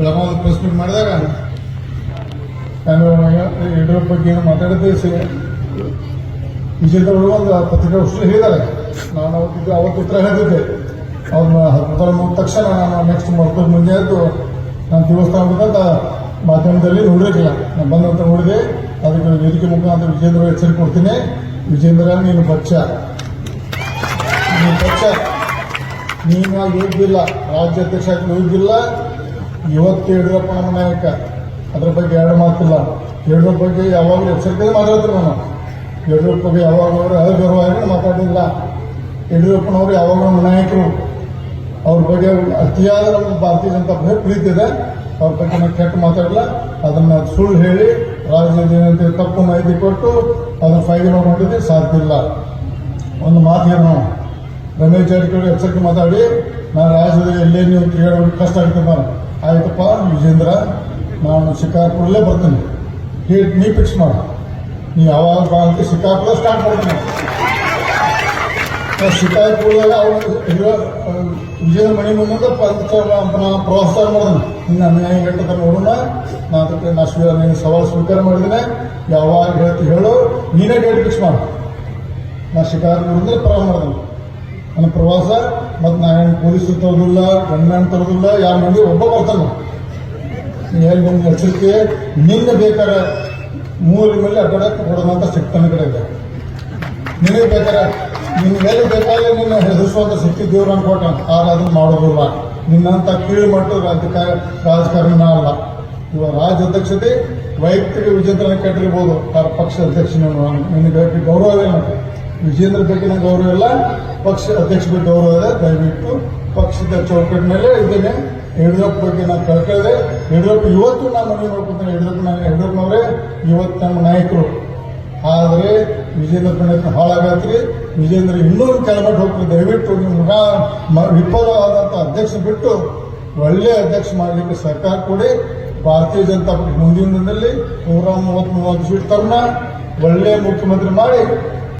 Belagavi press meet ಮಾಡಿದಾಗ ಯಡಿಯೂರಪ್ಪ ಬಗ್ಗೆ ಏನು ಮಾತಾಡಿದ್ದೆ ಸಿ ವಿಜೇಂದ್ರ ಒಂದು ಪತ್ರಿಕಾಗೋಷ್ಠಿ ಹೇಳಿದ್ದಾರೆ. ನಾನು ಅವತ್ತಿದ್ದು ಅವತ್ತು ಉತ್ತರ ಹೇಳಿದ್ದೆ. ಅವ್ರನ್ನ ಹತ್ತಿರ ಮುಗಿದ ತಕ್ಷಣ ನಾನು ನೆಕ್ಸ್ಟ್ ಮರ್ತದ ಮುಂದೆ ಎದ್ದು ನಾನು ದೇವಸ್ಥಾನ ಬಂದಂತ ಮಾಧ್ಯಮದಲ್ಲಿ ನೋಡಿರಲಿಲ್ಲ. ನಾನು ಬಂದಂತ ನೋಡಿದೆ. ಅದಕ್ಕೆ ವೇದಿಕೆ ಮುಖಾಂತರ ವಿಜೇಂದ್ರ ಎಚ್ಚರಿಕೆ ಕೊಡ್ತೀನಿ. ವಿಜೇಂದ್ರ ನೀನು ಪಕ್ಷ. ನೀನು ಪಕ್ಷ. ನೀನು ಯೋಗ್ಯಿಲ್ಲ ರಾಜ್ಯಾಧ್ಯಕ್ಷ ಆಗಿ ಯೋಗ್ಯಿಲ್ಲ ಇವತ್ತು ಯಡಿಯೂರಪ್ಪ ನಮ್ಮ ನಾಯಕ, ಅದ್ರ ಬಗ್ಗೆ ಎರಡು ಮಾತಿಲ್ಲ. ಯಡಿಯೂರಪ್ಪ ಬಗ್ಗೆ ಯಾವಾಗಲೂ ಎಚ್ಚರಿಕೆಯಲ್ಲಿ ಮಾತಾಡ್ತಾರೆ ನಾನು ಬಗ್ಗೆ ಯಾವಾಗ ಅವರು ಅಗೌರವಾಗಿ ಮಾತಾಡಿಲ್ಲ. ಯಡಿಯೂರಪ್ಪನವರು ಯಾವಾಗ ನಮ್ಮ ನಾಯಕರು. ಅವ್ರ ಬಗ್ಗೆ ಅತಿಯಾದ ನಮ್ಮ ಭಾರತೀಯ ಜನತಾ ಪಕ್ಷ ಪ್ರೀತಿ ಇದೆ ಅವ್ರ ಬಗ್ಗೆ ನಾನು ಕೆಟ್ಟ ಮಾತಾಡಲ್ಲ. ಅದನ್ನು ಸುಳ್ಳು ಹೇಳಿ ರಾಜ್ಯದ ಏನಂತ ತಪ್ಪು ಮಾಹಿತಿ ಕೊಟ್ಟು ಅದನ್ನು ಫೈಲ್ ಮಾಡಿದ್ರೆ ಸಾಧ್ಯ ಇಲ್ಲ. ಒಂದು ಮಾತು ಹೇಳಿ ನಾವು ರಮೇಶ್ ಜಾರಕಿಹೊಳಿ ಎಚ್ಚರಿಕೆ ಮಾತಾಡಿ, ನಾನು ರಾಜ್ಯದಲ್ಲಿ ಎಲ್ಲೇ ನೀವು ಕಷ್ಟ ಆಗ್ತದೆ ನಾನು ಆಯ್ತಪ್ಪ, ವಿಜೇಂದ್ರ, ನಾನು ಶಿಕಾರ್ಪುರಲ್ಲೇ ಬರ್ತೀನಿ. ಹೇಳಿ ನೀ ಫಿಕ್ಸ್ ಮಾಡು. ನೀ ಯಾವಾಗ ಬಾ ಅಂತ ಶಿಕಾರ್ಪುರ ಸ್ಟಾರ್ಟ್ ಮಾಡ್ತೀನಿ. ಶಿಕಾರ್ಪುರದಾಗ ಅವ್ರು ವಿಜೇಂದ್ರ ಮನೆ ಮುಂದೆ ಪಂಚರ ಪ್ರೋತ್ಸಾಹ ಮಾಡಿದ್ರು ಇನ್ನು ಅನ್ಯಾಯ ನೋಡೋಣ. ನಾ ಅದಕ್ಕೆ ನಾ ಸ್ವೀ ನೀನು ಸವಾಲು ಸ್ವೀಕಾರ ಮಾಡಿದ್ದೇನೆ ಯಾವಾಗ ಹೇಳ್ತಿ ಹೇಳು. ನೀನೇ ಡೇಟ್ ಫಿಕ್ಸ್ ಮಾಡು. ನಾ ಶಿಕಾರ್ಪುರದಿಂದ ಪ್ರಾರಂಭ ಮಾಡಿದೆ ನನ್ನ ಪ್ರವಾಸ, ಮತ್ತು ನಾನು ಪೊಲೀಸ್ ತರೋದಿಲ್ಲ ಗಂಡನ ತರೋದಿಲ್ಲ ಯಾರ ಮಂದಿ ಒಬ್ಬ ಬರ್ತಾನೆ. ನೀ ಹೇಳಿ ಬಂದು ಎಚ್ಚರಿಕೆ ನಿನ್ನ ಬೇಕಾರೆ ಮೂರು ಮೇಲೆ ಅಡ್ಡ ಕೊಡೋದಂತ ಕೊಡೋದಂತ ನನ್ನ ಕಡೆ ಇದೆ. ನಿನಗೆ ಬೇಕಾರೆ ಎಲ್ಲಿ ಬೇಕಾದ್ರೆ ನಿನ್ನ ಹೆದರಿಸುವಂತ ಶಕ್ತಿ ದೇವ್ರ ಕೊಟ್ಟ. ಆದ್ರೆ ಅದನ್ನ ಮಾಡೋದಿಲ್ಲ. ನಿನ್ನಂತ ಕೀಳು ಮಟ್ಟದ ರಾಜಕಾರ ರಾಜಕಾರಣ ಅಲ್ಲ. ಇವ ರಾಜ ಅಧ್ಯಕ್ಷತೆ, ವೈಯಕ್ತಿಕ ವಿಚಿತ್ರ ಕಟ್ಟಿರ್ಬೋದು. ಆ ಪಕ್ಷ ಅಧ್ಯಕ್ಷ ನಿನಗೆ ಗೌರವ ನನಗೆ. ವಿಜೇಂದ್ರ ಬಗ್ಗೆ ನಂಗೆ ಗೌರವ ಇಲ್ಲ ಪಕ್ಷ ಅಧ್ಯಕ್ಷ ಗೌರವ ಇದೆ ದಯವಿಟ್ಟು ಪಕ್ಷದ ಚೌಕಟ್ಟಿನಲ್ಲೇ ಇದ್ದೇನೆ. ಯಡಿಯೂರಪ್ಪ ಬಗ್ಗೆ ನಾನು ಕಳ್ಕೊಳ್ಳದೆ ಯಡಿಯೂರಪ್ಪ, ಇವತ್ತು ನಾನು ಮನವಿ ಮಾಡ್ಕೊತೇನೆ ಯಡಿಯೂರಪ್ಪ ನಾನು ಯಡಿಯೂರಪ್ಪನವರೇ, ಇವತ್ತು ನಮ್ಮ ನಾಯಕರು. ಆದರೆ ವಿಜೇಂದ್ರ ಪಂಡಿತ್ ಹಾಳಾಗತ್ರಿ ವಿಜೇಂದ್ರ ಇನ್ನೂ ಕೆಳಮಟ್ಟ ಹೋಗ್ತೀವಿ ದಯವಿಟ್ಟು ನಿಮ್ಮ ವಿಫಲವಾದಂಥ ಅಧ್ಯಕ್ಷ ಬಿಟ್ಟು ಒಳ್ಳೆಯ ಅಧ್ಯಕ್ಷ ಮಾಡಲಿಕ್ಕೆ ಸರ್ಕಾರ ಕೊಡಿ. ಭಾರತೀಯ ಜನತಾ ಪಕ್ಷ ಮುಂದಿನ ದಿನದಲ್ಲಿ ನೂರ ಮೂವತ್ತ್ ಮೂವತ್ತು ಸೀಟ್ ತರನ ಒಳ್ಳೆಯ ಮುಖ್ಯಮಂತ್ರಿ ಮಾಡಿ.